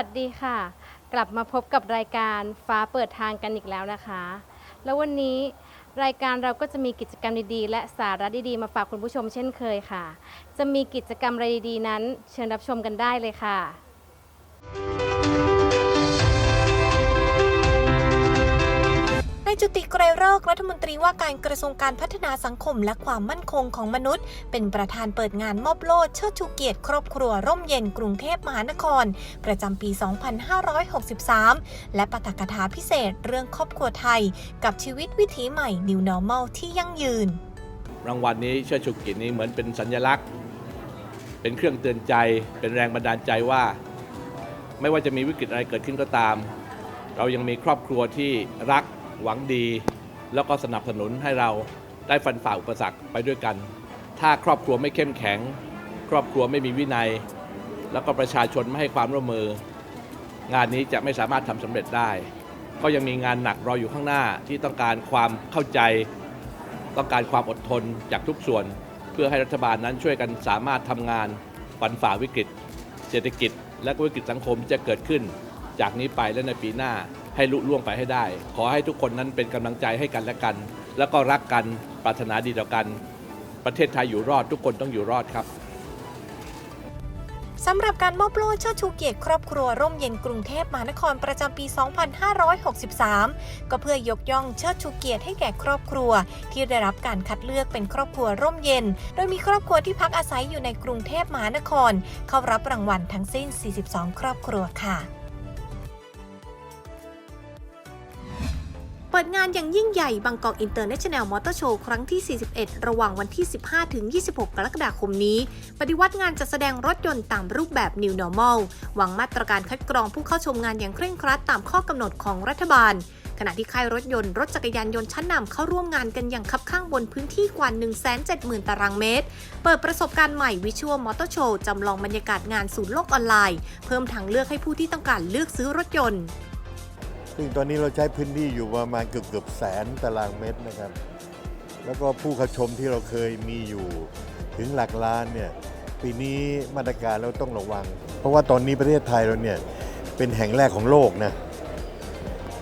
วัสดีค่ะ กลับมาพบกับรายการฟ้าเปิดทางกันอีกแล้วนะคะ แล้ววันนี้รายการเราก็จะมีกิจกรรมดีๆ และสาระดีๆ มาฝากคุณผู้ชมเช่นเคยค่ะ จะมีกิจกรรมอะไรดีๆนั้น เชิญรับชมกันได้เลยค่ะายจุติไกรโรครัฐมนตรีว่าการกระทรวงการพัฒนาสังคมและความมั่นคงของมนุษย์ เป็นประธานเปิดงานมอบโล่เชิดชูเกียรติ ครอบครัวร่มเย็นกรุงเทพมหานคร ประจำปี 2563 และปาฐกถาพิเศษเรื่องครอบครัวไทย กับชีวิตวิถีใหม่ New Normal ที่ยั่งยืน รางวัลนี้เชิดชูเกียรตินี้เหมือนเป็นสัญลักษณ์ เป็นเครื่องเตือนใจ เป็นแรงบันดาลใจว่า ไม่ว่าจะมีวิกฤตอะไรเกิดขึ้นก็ตาม เรายังมีครอบครัวที่รัก หวังดี แล้วก็สนับสนุนให้เราได้ฟันฝ่าอุปสรรคไปด้วยกัน ถ้าครอบครัวไม่เข้มแข็ง ครอบครัวไม่มีวินัย แล้วก็ประชาชนไม่ให้ความร่วมมือ งานนี้จะไม่สามารถทำสำเร็จได้ ก็ยังมีงานหนักรออยู่ข้างหน้าที่ต้องการความเข้าใจ ต้องการความอดทนจากทุกส่วน เพื่อให้รัฐบาลนั้นช่วยกันสามารถทำงานฟันฝ่าวิกฤต เศรษฐกิจ และวิกฤตสังคมที่จะเกิดขึ้น จากนี้ไปและในปีหน้า ให้ลุล่วงไปให้ได้ ขอให้ทุกคนนั้นเป็นกำลังใจให้กันและกัน แล้วก็รักกันปรารถนาดีต่อกัน ประเทศไทยอยู่รอด ทุกคนต้องอยู่รอดครับสำหรับการมอบโล่เชิดชูเกียรติครอบครัวร่มเย็นกรุงเทพมหานครประจำปี 2563 ก็เพื่อยกย่องเชิดชูเกียรติให้แก่ครอบครัว ที่ได้รับการคัดเลือกเป็นครอบครัวร่มเย็น โดยมีครอบครัวที่พักอาศัยอยู่ในกรุงเทพมหานคร เข้ารับรางวัลทั้งสิ้น 42 ครอบครัวค่ะ ปิดงานอย่างยิ่งใหญ่บางกอกอินเตอร์เนชั่นแนลมอเตอร์โชว์ครั้งที่ 41 ระหว่างวันที่ 15 ถึง 26 กรกฎาคมนี้ ปฏิวัติงานจัดแสดงรถยนต์ตามรูปแบบ New Normal หวังมาตรการคัดกรองผู้เข้าชมงานอย่างเคร่งครัดตามข้อกำหนดของรัฐบาล ขณะที่ค่ายรถยนต์รถจักรยานยนต์ชั้นนำเข้าร่วมงานกันอย่างคับข้างบนพื้นที่กว่า 170,000 ตารางเมตร เปิดประสบการณ์ใหม่วิชวลมอเตอร์โชว์จำลองบรรยากาศงานสู่โลกออนไลน์ เพิ่มทางเลือกให้ผู้ที่ต้องการเลือกซื้อรถยนต์ ซึ่งตอนนี้เราใช้พื้นที่อยู่ประมาณเกือบเกือบแสนตารางเมตรนะครับ แล้วก็ผู้เข้าชมที่เราเคยมีอยู่ถึงหลักล้านเนี่ยปีนี้มาตรการเราต้องระวัง เพราะว่าตอนนี้ประเทศไทยเราเนี่ยเป็นแห่งแรกของโลกนะ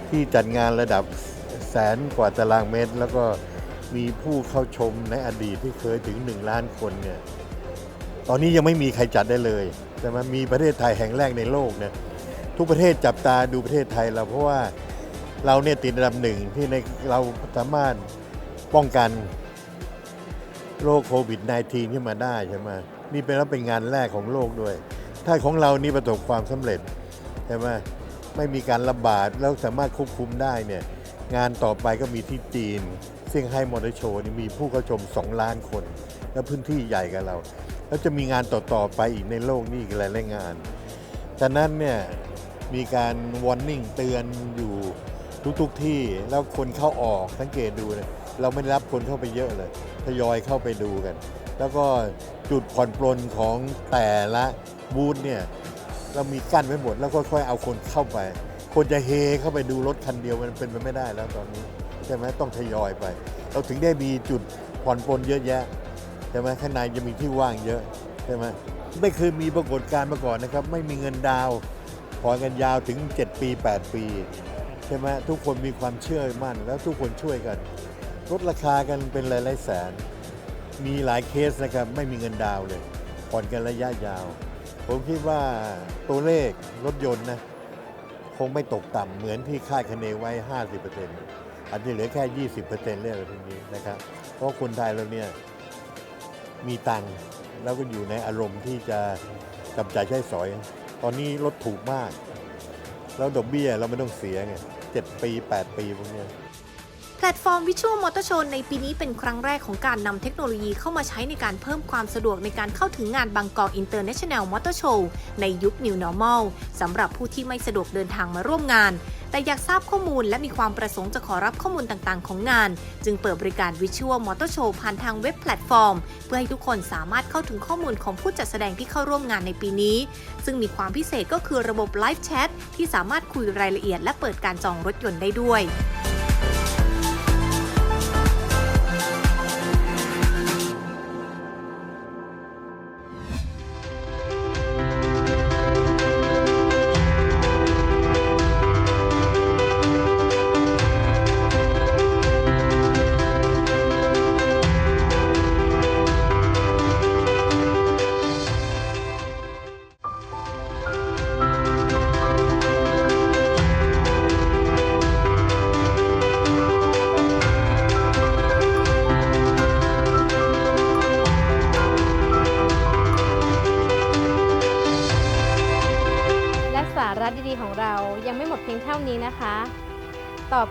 ที่จัดงานระดับแสนกว่าตารางเมตร แล้วก็มีผู้เข้าชมในอดีตที่เคยถึง 1 ล้านคนเนี่ยตอนนี้ยังไม่มีใครจัดได้เลย แต่มันมีประเทศไทยแห่งแรกในโลกเนี่ย ทุกประเทศจับตาดูประเทศไทยเราเพราะว่าเราเนี่ยติดอันดับหนึ่งที่ในเราสามารถป้องกันโรคโควิด -19 ขึ้นมาได้ใช่ไหมนี่เป็นแล้วเป็นงานแรกของโลกด้วย ถ้าของเรานี่ประสบความสำเร็จใช่ไหมไม่มีการระบาดแล้วสามารถควบคุมได้เนี่ยงานต่อไปก็มีที่จีนซี่งไฮ้มอเตอร์โชว์นี่มีผู้เข้าชม 2 ล้านคน แล้วพื้นที่ใหญ่กับเรา แล้วจะมีงานต่อๆไปอีกในโลกนี่อีกหลายๆงานฉะนั้นเนี่ย มีการวอร์นิ่งเตือนอยู่ทุกๆทที่แล้วคนเข้าออกสังเกตดูนะเราไม่ได้รับคนเข้าไปเยอะเลยทยอยเข้าไปดูกัน แล้วก็จุดผ่อนปลนของแต่ละบูธเนี่ยเรามีกั้นไว้หมดแล้วค่อยๆเอาคนเข้าไป คนจะเฮเข้าไปดูรถคันเดียวมันเป็นไปไม่ได้แล้วตอนนี้ใช่ไหมต้องทยอยไป เราถึงได้มีจุดผ่อนปลนเยอะแยะใช่ไหมข้างในจะมีที่ว่างเยอะใช่ไหมไม่เคยมีปรากฏการณ์มาก่อนนะครับ ไม่มีเงินดาว ผ่อนกันยาวถึง 7 ปี 8 ปี ใช่ไหมทุกคนมีความเชื่อมั่น แล้วทุกคนช่วยกัน ลดราคากันเป็นหลายๆแสน มีหลายเคสนะครับ ไม่มีเงินดาวเลย ผ่อนกันระยะยาว ผมคิดว่าตัวเลขรถยนต์นะ คงไม่ตกต่ำเหมือนที่คาดคะเนไว้ 50%อันที่เหลือแค่ 20%เรื่องอะไรพวกนี้นะครับ เพราะคนไทยเราเนี่ยมีตังค์แล้วก็อยู่ในอารมณ์ที่จะจับจ่ายใช้สอย ตอนนี้รถถูกมาก แล้วดอกเบี้ยเราไม่ต้องเสียไงเจ็ดปี 8 ปีพวกนี้แพลตฟอร์มวิชวลมอเตอร์โชว์ในปีนี้เป็นครั้งแรกของการนำเทคโนโลยีเข้ามาใช้ในการเพิ่มความสะดวกในการเข้าถึงงานบางกอกอินเตอร์เนชั่นแนลมอเตอร์โชว์ในยุค New Normal สำหรับผู้ที่ไม่สะดวกเดินทางมาร่วมงาน แต่อยากทราบข้อมูลและมีความประสงค์จะขอรับข้อมูลต่างๆ ของงาน จึงเปิดบริการวิชวลมอเตอร์โชว์ผ่านทางเว็บแพลตฟอร์ม เพื่อให้ทุกคนสามารถเข้าถึงข้อมูลของผู้จัดแสดงที่เข้าร่วมงานในปีนี้ ซึ่งมีความพิเศษก็คือระบบไลฟ์แชทที่สามารถคุยรายละเอียดและเปิดการจองรถยนต์ได้ด้วย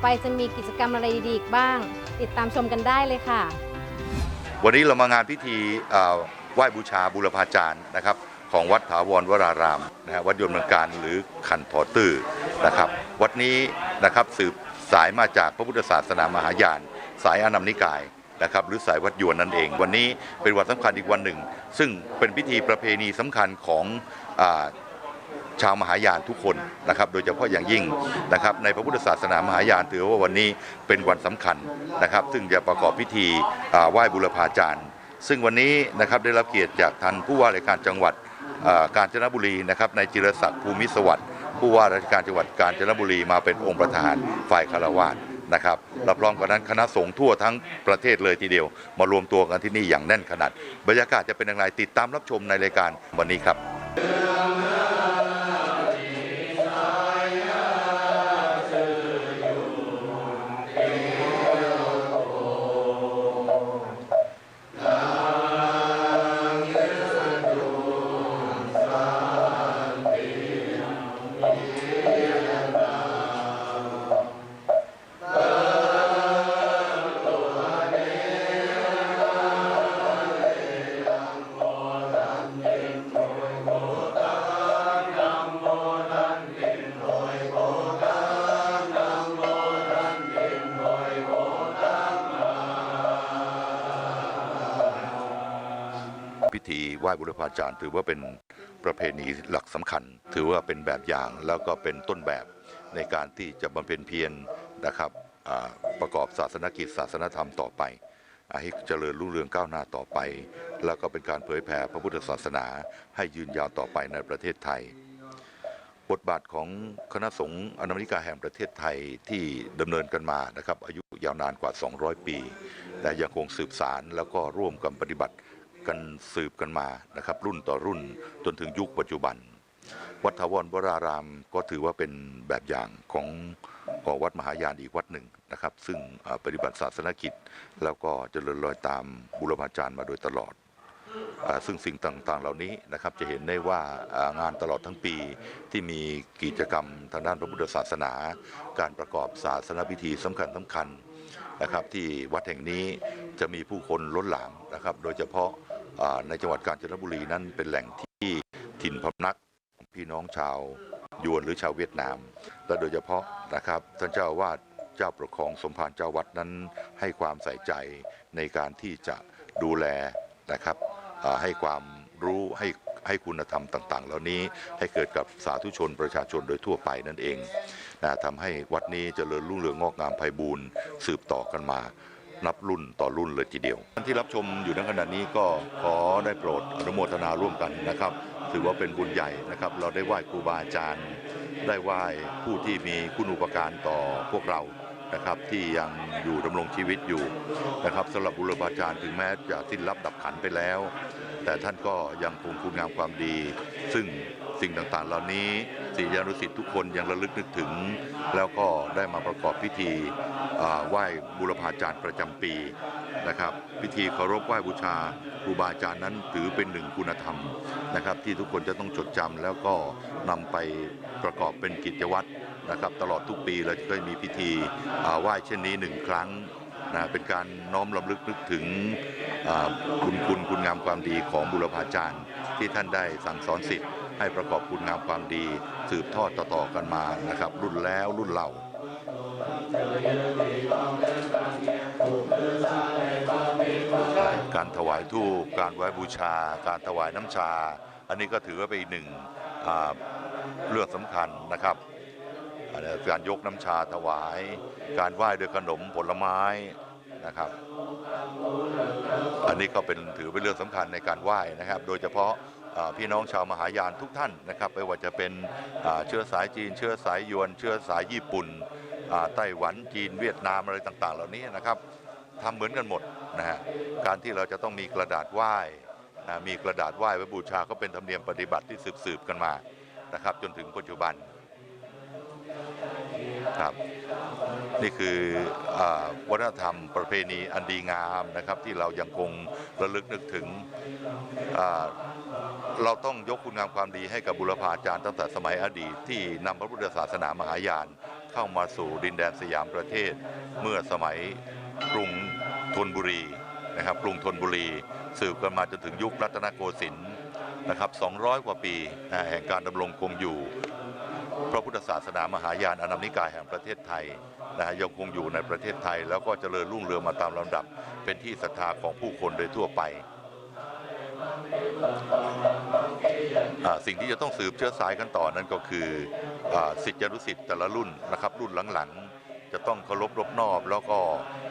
ไปจะมีกิจกรรมอะไรดีๆอีกบ้าง ติดตามชมกันได้เลยค่ะ วันนี้เรามางานพิธีเอ่อไหว้บูชาบุรพาจารย์นะครับ ของวัดถาวรวรารามนะฮะวัดยมเมืองการหรือขันถอตื้อนะครับ วัดนี้นะครับสืบสายมาจากพระพุทธศาสนามหายาน สายอนัมนิกายนะครับ หรือสายวัดยวนนั่นเอง วันนี้เป็นวันสำคัญอีกวันหนึ่ง ซึ่งเป็นพิธีประเพณีสำคัญของอา ชาวมหายานทุกคนนะครับโดยเฉพาะอย่างยิ่งนะครับในพระพุทธศาสนามหายานถือว่าวันนี้เป็นวันสำคัญนะครับ ซึ่งจะประกอบพิธีไหว้บุรพาจารย์ ซึ่งวันนี้นะครับได้รับเกียรติจากท่านผู้ว่าราชการจังหวัดกาญจนบุรีนะครับในจิรศักดิ์ภูมิสวัสดิ์ผู้ว่าราชการจังหวัดกาญจนบุรีมาเป็นองค์ประธานฝ่ายคารวาสนะครับรับรองกันนั้นคณะสงฆ์ทั่วทั้งประเทศเลยทีเดียว มารวมตัวกันที่นี่อย่างแน่นขนาด บรรยากาศจะเป็นอย่างไรติดตามรับชมในรายการวันนี้ครับ ไหว้บุรพาจารย์ ถือว่าเป็นประเพณีหลักสำคัญ ถือว่าเป็นแบบอย่างแล้วก็เป็นต้นแบบในการที่จะบำเพ็ญเพียรนะครับประกอบศาสนกิจศาสนธรรมต่อไปให้เจริญรุ่งเรืองก้าวหน้าต่อไป แล้วก็เป็นการเผยแผ่พระพุทธศาสนาให้ยืนยาวต่อไปในประเทศไทย บทบาทของคณะสงฆ์อนามิกาแห่งประเทศไทยที่ดำเนินกันมานะครับอายุยาวนานกว่า 200 ปี แต่ยังคงสืบสารแล้วก็ร่วมกันปฏิบัติ กันสืบกันมานะครับ รุ่นต่อรุ่นจนถึงยุคปัจจุบัน วัดถาวรวรารามก็ถือว่าเป็นแบบอย่างของของวัดมหายานอีกวัดหนึ่งนะครับ ซึ่งปฏิบัติศาสนกิจ แล้วก็เจริญรอยตามบุรพาจารย์มาโดยตลอดอซึ่งสิ่งต่างๆ เหล่านี้นะครับจะเห็นได้ว่างานตลอดทั้งปีที่มีกิจกรรมทางด้านพระพุทธศาสนา การประกอบศาสนพิธีสำคัญสำคัญนะครับที่วัดแห่งนี้จะมีผู้คนล้นหลามนะครับ โดยเฉพาะ ในจังหวัดกาญจนบุรีนั้นเป็นแหล่งที่ถิ่นพำนักของพี่น้องชาวยวนหรือชาวเวียดนาม และโดยเฉพาะนะครับท่านเจ้าวาสเจ้าปกครองสมภารเจ้าวัดนั้นให้ความใส่ใจในการที่จะดูแลนะครับให้ความรู้ให้ให้คุณธรรมต่าง ๆ เหล่านี้ให้เกิดกับสาธุชนประชาชนโดยทั่วไปนั่นเองนะทำให้วัดนี้เจริญรุ่งเรืองงอกงามไพบูรณ์สืบต่อกันมา นับรุ่นต่อรุ่นเลยทีเดียวท่านที่รับชมอยู่ในขณะนี้ก็ขอได้โปรดอนุโมทนาร่วมกันนะครับ ถือว่าเป็นบุญใหญ่นะครับ เราได้ไหว้ครูบาอาจารย์ ได้ไหว้ผู้ที่มีคุณอุปการต่อพวกเรานะครับที่ยังอยู่ดำรงชีวิตอยู่นะครับสำหรับบุรพาจารย์ถึงแม้จะสิ้นรับดับขันไปแล้ว แต่ท่านก็ยังคงคุณงามความดี ซึ่งสิ่งต่างๆเหล่านี้ ศิษยานุศิษย์ทุกคนยังระลึกนึกถึง แล้วก็ได้มาประกอบพิธีไหว้บุรพาจารย์ประจำปีนะครับ พิธีเคารพไหว้บูชาครูบาอาจารย์นั้นถือเป็นหนึ่งคุณธรรมนะครับ ที่ทุกคนจะต้องจดจำแล้วก็นำไปประกอบเป็นกิจวัตรนะครับ ตลอดทุกปีเราจะมีพิธีไหว้เช่นนี้หนึ่งครั้งนะเป็นการน้อมรำลึกนึกถึงคุณคุณคุณงามความดีของบุรพาจารย์ที่ท่านได้สั่งสอนสิทธิ์ ให้ประกอบคุณงามความดี สืบทอดต่อๆกันมานะครับ รุ่นแล้วรุ่นเล่าการถวายทูปการไหว้บูชา การถวายน้ำชา อันนี้ก็ถือว่าเป็นอีกหนึ่งเรื่องสำคัญนะครับ การยกน้ำชาถวาย การไหว้ด้วยขนมผลไม้นะครับ อันนี้ก็เป็นถือเป็นเรื่องสำคัญในการไหว้นะครับ โดยเฉพาะ พี่น้องชาวมหายานทุกท่านนะครับไม่ว่าจะเป็นเชื้อสายจีน เชื้อสายยวน เชื้อสายญี่ปุ่นไต้หวันจีนเวียดนามอะไรต่าง ๆ เหล่านี้นะครับทำเหมือนกันหมดนะฮะการที่เราจะต้องมีกระดาษไหว้มีกระดาษไหว้ไว้บูชาก็เป็นธรรมเนียมปฏิบัติที่สืบๆกันมานะครับจนถึงปัจจุบัน ครับ นี่คืออวัฒนธรรมประเพณีอันดีงามนะครับที่เรายังคงระลึกนึกถึง เราต้องยกคุณงามความดีให้กับบุรพาจารย์ตั้งแต่สมัยอดีตที่นำพระพุทธศาสนามหายานเข้ามาสู่ดินแดนสยามประเทศ เมื่อสมัยกรุงธนบุรีนะครับกรุงธนบุรี สืบกันมาจนถึงยุครัตนโกสินทร์นะครับ 200 กว่าปีแห่งการดำรงคงอยู่ พระพุทธศาสนามหายานอนัมนิกายแห่งประเทศไทยนะฮะยังคงอยู่ในประเทศไทย แล้วก็เจริญรุ่งเรืองมาตามลำดับ เป็นที่ศรัทธาของผู้คนโดยทั่วไป สิ่งที่จะต้องสืบเชื้อสายกันต่อนั่นก็คืออสิทธิรุสิทธิ์แต่ละรุ่นนะครับ รุ่นหลังๆ จะต้องเคารพรบนอบ แล้วก็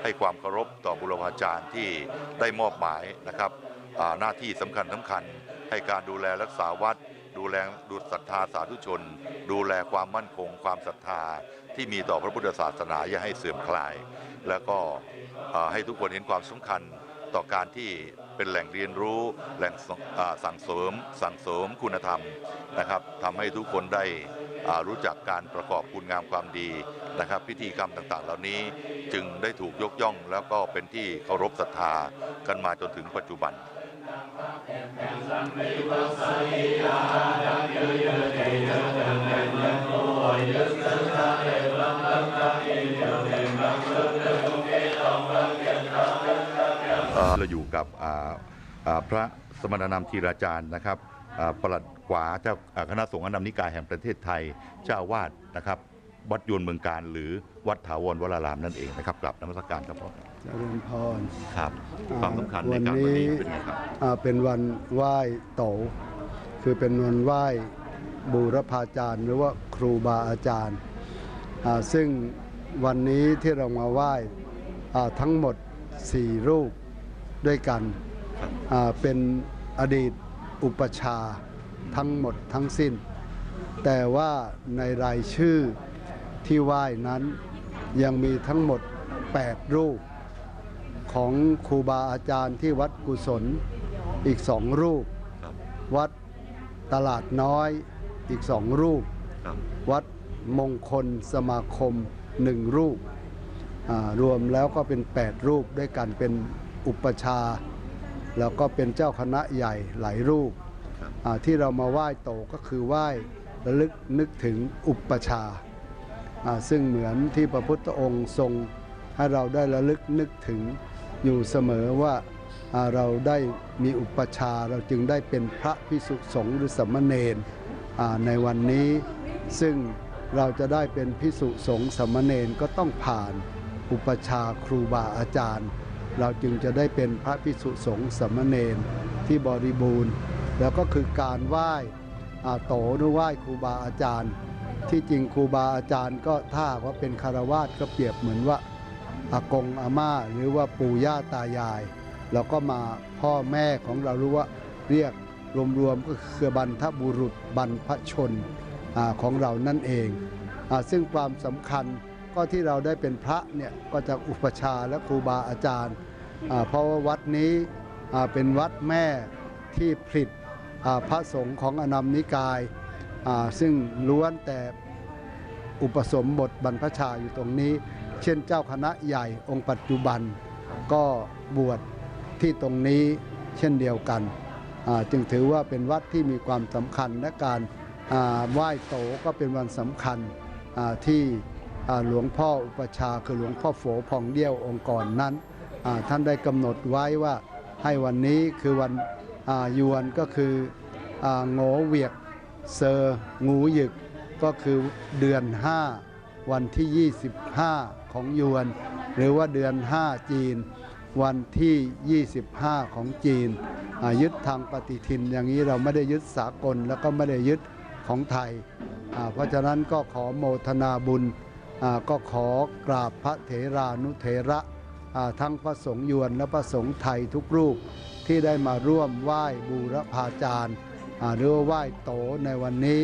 ให้ความเคารพต่อบุรพาจารย์ที่ได้มอบหมายนะครับหน้าที่สำคัญสำคัญให้การดูแลรักษาวัด ดูแลดูศรัทธาสาธุชน ดูแลความมั่นคง ความศรัทธาที่มีต่อพระพุทธศาสนาอย่าให้เสื่อมคลาย แล้วก็ให้ทุกคนเห็นความสำคัญต่อการที่เป็นแหล่งเรียนรู้แหล่งสั่งเสริมสั่งเสริมคุณธรรมนะครับทำให้ทุกคนได้รู้จักการประกอบคุณงามความดีนะครับ พิธีกรรมต่างๆ เหล่านี้จึงได้ถูกยกย่อง แล้วก็เป็นที่เคารพศรัทธากันมาจนถึงปัจจุบัน เราอยู่กับพระสมณนามธีราจารย์นะครับประหลัดขวาเจ้าคณะสงฆ์อนามนิกายแห่งประเทศไทยเจ้าวาดนะครับ วัดยวนเมืองการ หรือวัดถาวรวรารามนั่นเองนะครับกลับนมัสการครับผมเจริญพรครับอ่าความสำคัญในการวันนี้เป็นไงครับอ่าเป็นวันไหว้โตคือเป็นวันไหว้บูรพาจารย์ หรือว่าครูบาอาจารย์อ่าซึ่งวันนี้ที่เรามาไหว้อ่าทั้งหมด 4 รูปด้วยกันครับอ่าเป็นอดีตอุปชฌาย์ทั้งหมดทั้งสิ้น แต่ว่าในรายชื่อ ที่ไหว้นั้นยังมีทั้งหมด 8 รูป ของครูบาอาจารย์ที่วัดกุศลอีกสองรูปครับวัดตลาดน้อยอีกสองรูปครับวัดมงคลสมาคมหนึ่งรูปอ่ารวมแล้วก็เป็น 8 รูปด้วยกันเป็นอุปชฌาย์แล้วก็เป็นเจ้าคณะใหญ่หลายรูปครับอ่าที่เรามาไหว้โตก็คือไหว้ระลึกนึกถึงอุปชฌาย์อ่า ซึ่งเหมือนที่พระพุทธองค์ทรงให้เราได้ระลึกนึกถึงอยู่เสมอว่าเราได้มีอุปชาเราจึงได้เป็นพระพิสุสงฆ์หรือสามเณรในวันนี้ซึ่งเราจะได้เป็นพิสุสงฆ์สามเณรก็ต้องผ่านอุปชาครูบาอาจารย์ เราจึงจะได้เป็นพระพิสุสงฆ์สามเณรที่บริบูรณ์ แล้วก็คือการไหว้โตหรือไหว้ครูบาอาจารย์ ที่จริงครูบาอาจารย์ก็ถ้าว่าเป็นคารวาสก็เปรียบเหมือนว่าอากงอาม่าหรือว่าปู่ย่าตายาย เราก็มาพ่อแม่ของเรารู้ว่าเรียกรวมๆก็คือบรรทบุรุษบรรพชนอของเรานั่นเองอซึ่งความสำคัญก็ที่เราได้เป็นพระเนี่ยก็จากอุปชาและครูบาอาจารย์ เพราะว่าวัดนี้เป็นวัดแม่ที่ผลิตพระสงฆ์ของอนัมนิกาย ซึ่งล้วนแต่อุปสมบทบรรพชาอยู่ตรงนี้ เช่นเจ้าคณะใหญ่องค์ปัจจุบันก็บวชที่ตรงนี้เช่นเดียวกัน จึงถือว่าเป็นวัดที่มีความสำคัญและการไหว้โตก็เป็นวันสำคัญที่หลวงพ่ออุปชาคือหลวงพ่อโฝพองเดี้ยวองค์กรนั้น ท่านได้กำหนดไว้ว่าให้วันนี้คือวันยวนก็คือโงเวียก เซอร์งูหยึกก็คือเดือน 5 วันที่ 25 ของยวน หรือว่าเดือน 5 จีน วันที่ 25 ของจีน ยึดทางปฏิทินอย่างนี้เราไม่ได้ยึดสากลแล้วก็ไม่ได้ยึดของไทย เพราะฉะนั้นก็ขอโมทนาบุญก็ขอกราบพระเถรานุเถระทั้งพระสงฆ์ยวนและพระสงฆ์ไทยทุกรูปที่ได้มาร่วมไหว้บูรพาจารย์ หรือว่าไหว้โตในวันนี้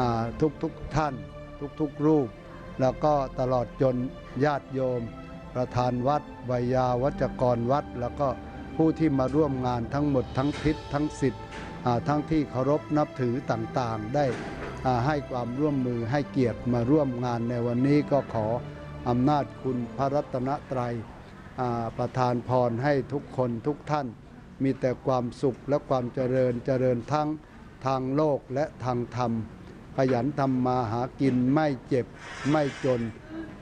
อ่าทุกท่านทุกๆรูป แล้วก็ตลอดจนญาติโยม ประธานวัดวิยาวัจกรวัด แล้วก็ผู้ที่มาร่วมงานทั้งหมดทั้งทิศทั้งสิทธิ์ทั้งที่เคารพนับถือต่างๆ ได้ให้ความร่วมมือให้เกียรติมาร่วมงานในวันนี้ก็ขออำนาจคุณพระรัตนตรัยประทานพรให้ทุกคนทุกท่าน มีแต่ความสุขและความเจริญเจริญทั้งทางโลกและทางธรรม ขยันทำมาหากินไม่เจ็บไม่จน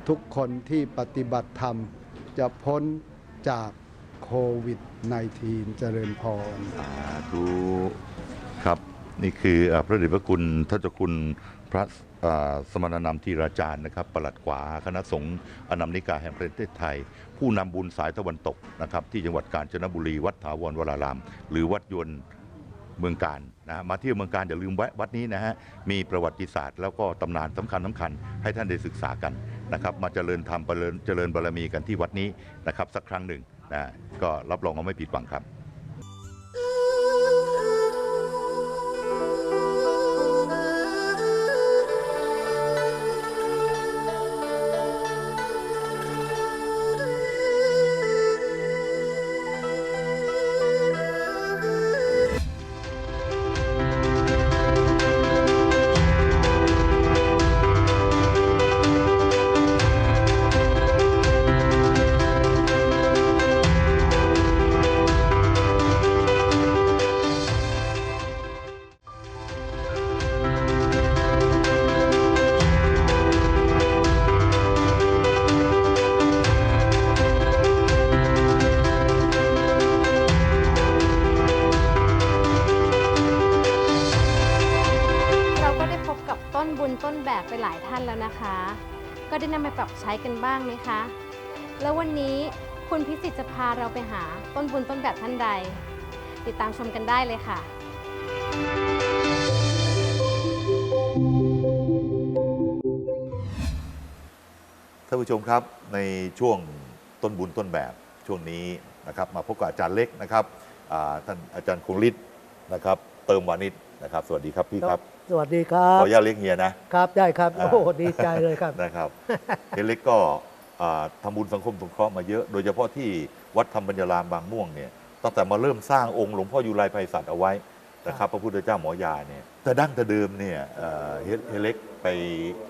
ทุกคนที่ปฏิบัติธรรม จะพ้นจากโควิด -19 เจริญพรสาธุ นี่คือพระเดชพระคุณท่านเจ้าคุณพระสมณนำทีราจารย์นะครับประหลัดขวาคณะสงฆ์อนัมนิกาแห่งประเทศไทย ผู้นำบุญสายตะวันตกนะครับที่จังหวัดกาญจนบุรีวัดถาวรวราราม หรือวัดยวนเมืองการนะมาเที่ยวเมืองการอย่าลืมแวะวัดนี้นะฮะมีประวัติศาสตร์แล้วก็ตำนานสำคัญสคัญให้ท่านได้ศึกษากันนะครับมาเจริญธรรมเจริญเจริญบารมีกันที่วัดนี้นะครับสักครั้งหนึ่งนะก็รับรองว่าไม่ผิดหวังครับ ววันนี้คุณพิสิทธิ์จะพาเราไปหาต้นบุญต้นแบบท่านใด ติดตามชมกันได้เลยค่ะ ท่านผู้ชมครับในช่วงต้นบุญต้นแบบช่วงนี้นะครับมาพบกับอาจารย์เล็กนะครับอ่าท่านอาจารย์คงฤทธิ์นะครับ เติมวานิชนะครับ สวัสดีครับพี่ครับสวัสดีครัขบออนุญาตเรียกเฮียนะ ครับได้ครับอ่าโอ้โหดีใจเลยครับ นะครับเฮียเล็กก็อ่า ทำบุญสังคมสงเคราะห์มาเยอะ โดยเฉพาะที่วัดธรรมบัญญารามบางม่วงเนี่ยตั้งแต่มาเริ่มสร้างองค์หลวงพ่อยูไรไพศาลเอาไว้นะครับพระพุทธเจ้าหมอยาเนี่ยแต่ดั้งแต่เดิมเนี่ยเอ่อเฮียเฮียเล็กไป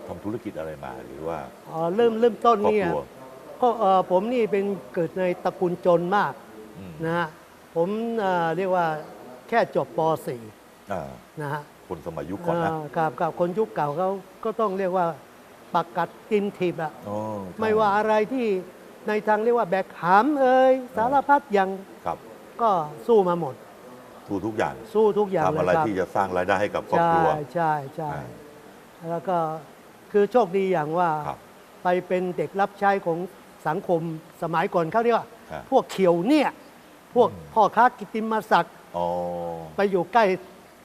ทำธุรกิจอะไรมาหรือว่าอ๋อเริ่มเริ่มต้นครอบเนี่ยครัวก็เอ่อผมนี่เป็นเกิดในตระกูลจนมากอืมนะฮะผมเอ่อเรียกว่าแค่จบปอ่า .4 นะฮะคนสมัยยุคก่อนนะเอ่อกับกับคนยุคเก่าเขาก็ต้องเรียกว่า ปักกัดกินทิบอะอ๋อใช่ไม่ว่าอะไรที่ในทางเรียกว่าแบกหามเอ่ยสารพัดอย่างครับก็สู้มาหมดทุกทุกอย่างสู้ทุกอย่างทำเลอะไรยครับ ที่จะสร้างรายได้ให้กับครอบใช่ครัว ใช่ใช่อ่าแล้วก็คือโชคดีอย่างว่าครับไปเป็นเด็กรับใช้ของสังคมสมัยก่อนเขาเรียกว่าครับพวกเขียวเนี่ย พวกอืมพ่อค้ากิตติมศักดิ์อ๋อไปอยู่ใกล้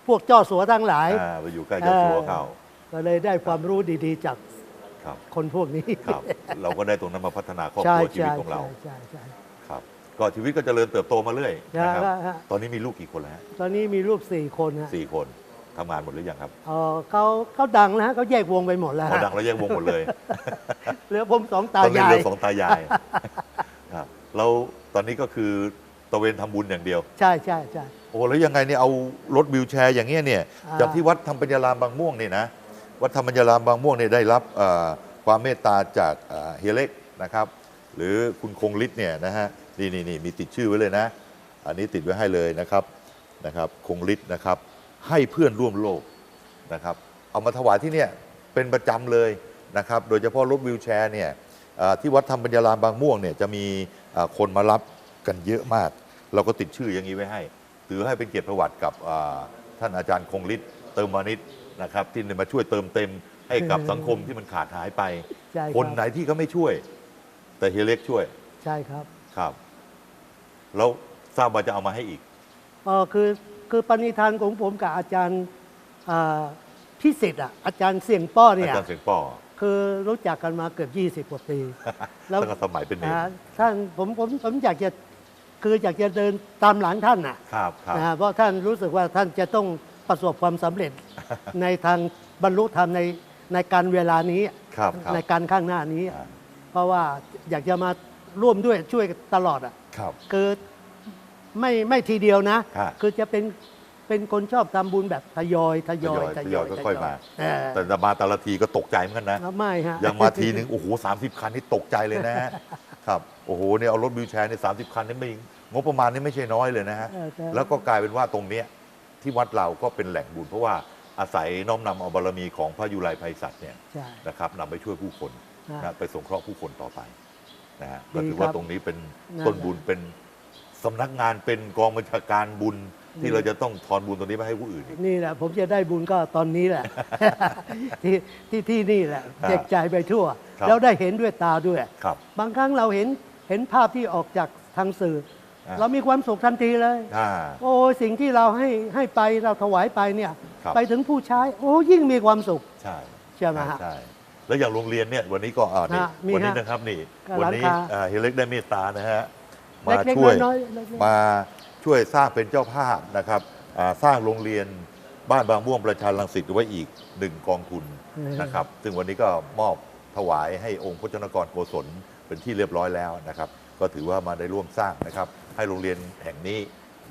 พวกเจ้าสัวทั้งหลาย อ่าไปอยู่ใกล้เจ้าสัวเข้า ก็เลยได้ความรู้ดีๆ จาก ครับคนพวกนี้ ครับ เราก็ได้ตรงนั้นมาพัฒนาครอบคใช่รัวชีวิตใช่ของเราใช่ใช่ใช่ครับ ก็ชีวิตก็เจริญเติบโตมาเรื่อยใช่นะครับแล้วฮะ ตอนนี้มีลูกกี่คนแล้วฮะตอนนี้มีลูกสี่คนฮะสี่คนทำงานหมดหรือยังครับเอ่อเขาเขาดังนะฮะเขาแยกวงไปหมดแล้วพอฮะดังแล้วแยกวงหมดเลย เหลือผมสองตาตอนนี้ยาเหยลือสองตายายครับเราตอนนี้ก็คือตะเวนทำบุญอย่างเดียว ใช่ใช่ใช่ โอ้แล้วยังไงเนี่ยเอารถวิวแชร์อย่างเงี้ยเนี่ยอ่า จากที่วัดธรรมปัญญารามบางม่วงเนี่ยนะ วัดธรรมปัญญรามบางม่วงเนี่ยได้รับความเมตตาจากเฮเล็กนะครับ หรือคุณคงฤทธิ์เนี่ยนะฮะนี่นี่นี่มีติดชื่อไว้เลยนะ อันนี้ติดไว้ให้เลยนะครับนะครับคงฤทธิ์นะครับให้เพื่อนร่วมโลกนะครับ เอามาถวายที่เนี่ยเป็นประจำเลยนะครับ โดยเฉพาะรถวิวแชร์เนี่ยที่วัดธรรมปัญญารามบางม่วงเนี่ยจะมีคนมารับกันเยอะมาก เราก็ติดชื่ออย่างนี้ไว้ให้ ถือให้เป็นเกียรติประวัติกับท่านอาจารย์คงฤทธิ์เติมมานิด นะครับที่มาช่วยเติมเต็มให้กับสังคมที่มันขาดหายไป ใช่คนไหนที่เขาไม่ช่วย แต่เฮียเล็กช่วยใช่ครับครับ แล้วทราบว่าจะเอามาให้อีก เออคือคือปณิธานของผมกับอาจารย์อ่าพิสิทธิ์อะอาจารย์เสียงป้ออาเนี่ย จารย์เสียงป้อคือรู้จักกันมาเกือบ 20 กว่าปี แล้วตั้งแต่สมัยเป็นเนร อ่าท่านผมผมผมอยากจะคืออยากจะเดินตามหลังท่านน่ะครับครับ นะฮะเพราะท่านรู้สึกว่าท่านจะต้องประสบความสำเร็จ ในทางบรรลุธรรมในในการเวลานี้ครับครับ ในการข้างหน้านี้ อ่าเพราะว่าอยากจะมาร่วมด้วยช่วยตลอดอะครับ คือไม่ไม่ทีเดียวนะครับคือจะเป็นเป็นคนชอบทำบุญแบบทยอยทยอยทยอยค่อยๆมา เออแต่มาแต่ละทีก็ตกใจเหมือนกันนะ ไม่ฮะ ยังมาทีนึง โอ้โหสามสิบคันนี่ตกใจเลยนะฮะ ครับ โอ้โหเนี่ยเอารถวิวแชร์ในสามสิบคันนี่ไม่งบประมาณนี่ไม่ใช่น้อยเลยนะฮะ เออใช่ แล้วก็กลายเป็นว่าตรงเนี้ยที่วัดเราก็เป็นแหล่งบุญเพราะว่า อาศัยน้อมนำเอาบารมีของพระยุไรภัยสัตว์เนี่ยใช่นะครับนำไปช่วยผู้คนฮะนะไปสงเคราะห์ผู้คนต่อไปนะฮะดีก็ถือว่าครับตรงนี้เป็นนั่นต้นบุญเป็นสำนักงานเป็นกองบัญชาการบุญที่ดีเราจะต้องทอนบุญตรงนี้ไปให้ผู้อื่นอีกนี่แหละผมจะได้บุญก็ตอนนี้แหละ ที่ที่ที่นี่แหละครับเด็กใจายไปทั่วครับแล้วได้เห็นด้วยตาด้วยครับบางครั้งเราเห็นเห็นภาพที่ออกจากทางสื่ออ่า เรามีความสุขทันทีเลยอ่าโอ้ยสิ่งที่เราให้ให้ไปเราถวายไปเนี่ยครับไปถึงผู้ใช้ โอ้ยิ่งมีความสุขใช่ใช่ไหมฮะใช่แล้วอย่างโรงเรียนเนี่ยวันนี้ก็อ่านี่ฮะมีวันนี้ฮะนะครับนี่ก็วันร้านนี้ค้าอ่าเฮยเล็กได้เมตตานะฮะมาเล็กช่วยๆน้อยๆเล็กๆมาช่วยสร้างเป็นเจ้าภาพนะครับอ่าสร้างโรงเรียนบ้านบางม่วงประชาลังสิตไว้อีกหนึ่งกองทุนอืมนะครับ ซึ่งวันนี้ก็มอบถวายให้องค์พระเจานกรโกศลเป็นที่เรียบร้อยแล้วนะครับ ก็ถือว่ามาได้ร่วมสร้างนะครับ ให้โรงเรียนแห่งนี้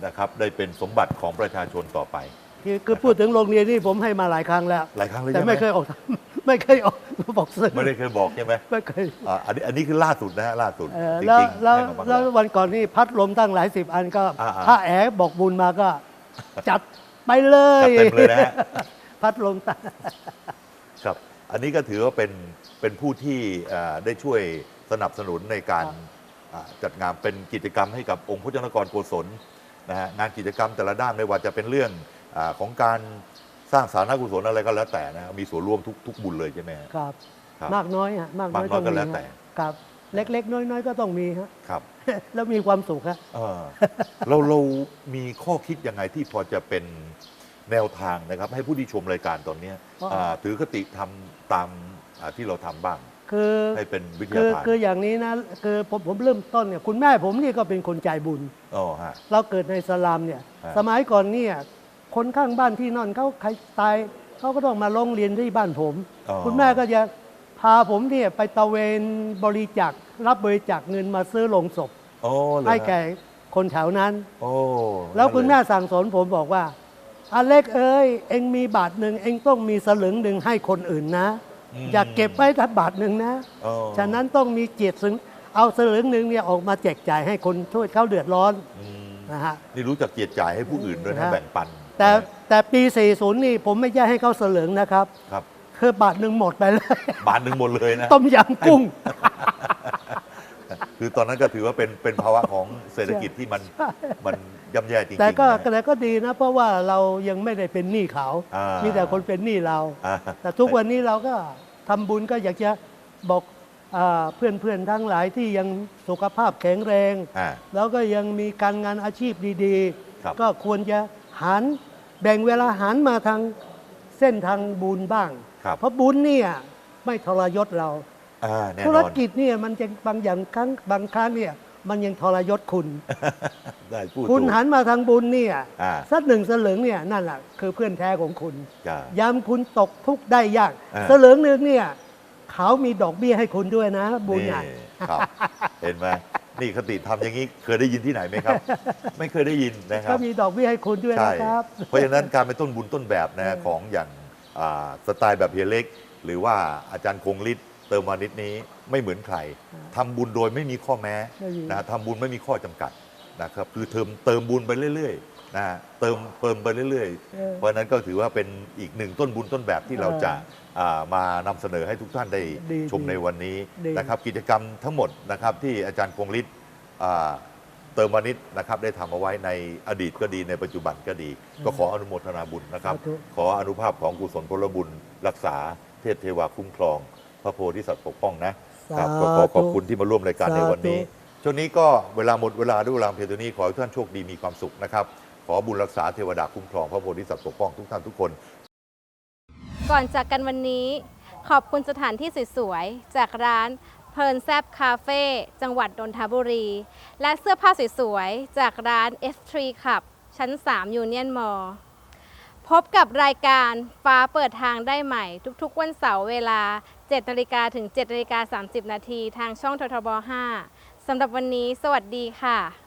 นะครับได้เป็นสมบัติของประชาชนต่อไปคือคือพูดถึงโรงเรียนนี่ผมให้มาหลายครั้งแล้ว หลายครั้งเลยแต่ใช่ไหมไม่เคยออกไม่เคยออกบอกสื่อไม่ได้เคยบอกใช่ไหมไม่เคยอ่าอันนี้อันนี้คือล่าสุดนะฮะล่าสุดเออจแล้วริงๆแล้วให้มาบ้างแล้วแล้ววันก่อนนี่พัดลมตั้งหลายสิบอันก็อ่าๆถ้าแอบบอกบุญมาก็ จัดไปเลยจัดเต็มเลยนะฮะพัดลมตั้งครับ อันนี้ก็ถือว่าเป็นเป็นผู้ที่เอ่อได้ช่วยสนับสนุนในการครับอ่า จัดงานเป็นกิจกรรมให้กับองค์พระเจ้านครโกศลนะฮะงานกิจกรรมแต่ละด้านไม่ว่าจะเป็นเรื่องอาของการสร้างสาธารณกุศลอะไรก็แล้วแต่นะมีส่วนร่วมทุกทุกบุญเลยใช่ไหมฮะครับครับ มากน้อยฮะมากน้อยมากน้อยต้องก็มีแล้วฮะแต่ครับ เล็ก ๆ น้อย ๆ ก็ต้องมีฮะครับ แล้วมีความสุขฮะเออเราเรามีข้อคิดยังไงที่พอจะเป็นแนวทางนะครับ ให้ผู้ที่ชมรายการตอนเนี้ยอ๋ออ่อ่าถือคติทำตามอ่าที่เราทำบ้าง คือให้เป็นวิทคืยาอทานคืออย่างนี้นะคือผมผมเริ่มต้นเนี่ยคุณแม่ผมนี่ก็เป็นคนใจบุญ อ๋อฮะ เราเกิดในสลามเนี่ยฮะสมัยก่อนเนี่ยคนข้างบ้านที่นอนเขาใครตายเขาก็ต้องมาลงเรียนที่บ้านผม อ๋อคุณแม่ก็จะพาผมเนี่ยไปตระเวนบริจาครับบริจาคเงินมาซื้อโลงศพโอ้เหรอให้ฮะแก่คนแถวนั้น โอ้แล้วคุณแม่นั่นเลยสั่งสอนผมบอกว่าอเล็กเอ้ย เองมีบาทหนึ่งเองต้องมีสลึงหนึ่งให้คนอื่นนะม อย่าเก็บไว้ทับาทหนึ่งนะอ๋อฉะนั้นต้องมีเจตสึงเอาสลึงหนึ่งเนี่ยออกมาแจกจ่ายให้คนช่วยเขาเดือดร้อนอืมนะฮะนี่รู้จักเกียรติจ่ายให้ผู้อื่นด้วยนะฮะแบ่งปัน แต่แต่ปี 40 นี่ผมไม่ใช่ให้เขาสลึงนะครับ ครับคือบาทหนึ่งหมดไปเลย บาทหนึ่งหมดเลยนะ ต้มยำกุ้ง คือตอนนั้นก็ถือว่าเป็นเป็นภาวะของเศรษฐกิจที่มันมันย่ำแย่จริงๆแต่ก็นะ แต่ก็ดีนะ เพราะว่าเรายังไม่ได้เป็นหนี้เขา อ่ามีมีแต่คนเป็นหนี้เรา อ่า แต่ทุกวันนี้เราก็ทำบุญก็อยากจะบอกเพื่อนเพื่อนๆทั้งหลายที่ยังสุขภาพแข็งแรง อ่า แล้วก็ยังมีการงานอาชีพดีครับ ๆ ก็ควรจะหันแบ่งเวลาหันมาทางเส้นทางบุญบ้าง ครับ เพราะบุญเนี่ยไม่ทรยศเรา อ่าแน่ธุนรอนกิจเนี่ยมันจะบางอย่างครั้งบางครั้งเนี่ยมันยังทรยศคุณ ได้พูดคุณถูก หันมาทางบุญเนี่ยอ่าสักหนึ่งสลึงเนี่ยนั่นแหละคือเพื่อนแท้ของคุณจ้ะยามคุณตกทุกข์ได้ยากอ่า สลึงหนึ่งเนี่ยเขามีดอกเบี้ยให้คุณด้วยนะ บุญนี่อะครับ เห็นไหมนี่คติทำอย่างนี้เคยได้ยินที่ไหนไหมครับ ไม่เคยได้ยินนะครัก็บ มีดอกเบี้ยให้คุณด้วยใช่ นะครับ เพราะฉะนั้นการเป็นต้นบุญต้นแบบนะเออของอย่างอ่าสไตล์แบบเฮียเล็ก หรือว่าอาจารย์คงฤทธิ์ เติมวานิชนี้ไม่เหมือนใครทำบุญโดยไม่มีข้อแม้ไม่มีนะทำบุญไม่มีข้อจำกัดนะครับคือเติมเติมบุญไปเรื่อยๆนะเติมเติมไปเรื่อยเออๆเพราะฉะนั้นก็ถือว่าเป็นอีกหนึ่งต้นบุญต้นแบบที่เราเออจะอ่ามานำเสนอให้ทุกท่านได้ดีชมในวันนี้ดีนะครับกิจกรรมทั้งหมดนะครับที่อาจารย์คงฤทธิ์อ่าเติมวานิชนะครับได้ทำเอาไว้ในอดีตก็ดีในปัจจุบันก็ดี ก็ขออนุโมทนาบุญนะครับสาธุขออนุภาพของกุศลพลบุญ รักษาเทพเทวาคุ้มครองพ ระโพธิสัตว์ปกป้องนะครับก็ขอขอบคุณที่มาร่วมรายการในวันนี้ ช่วงนี้ก็เวลาหมดเวลาด้วยเวลาเพียงเท่านี้ขอให้ทุกท่านโชคดีมีความสุขนะครับ ขอบุญรักษาเทวดาคุ้มครองพระโพธิสัตว์ปกป้องทุกท่านทุกคน ก่อนจากกันวันนี้ ขอบคุณสถานที่สวยๆจากร้านเพลินแซบคาเฟ่จังหวัดนนทบุรี และเสื้อผ้าสวยๆจากร้าน S3 Club ชั้น 3 Union Mall พบกับรายการฟ้าเปิดทางได้ใหม่ ทุกๆ วันเสาร์เวลา 7นาฬิกาถึง7นาฬิกา30 นาทีทางช่องททบ 5สำหรับวันนี้ สวัสดีค่ะ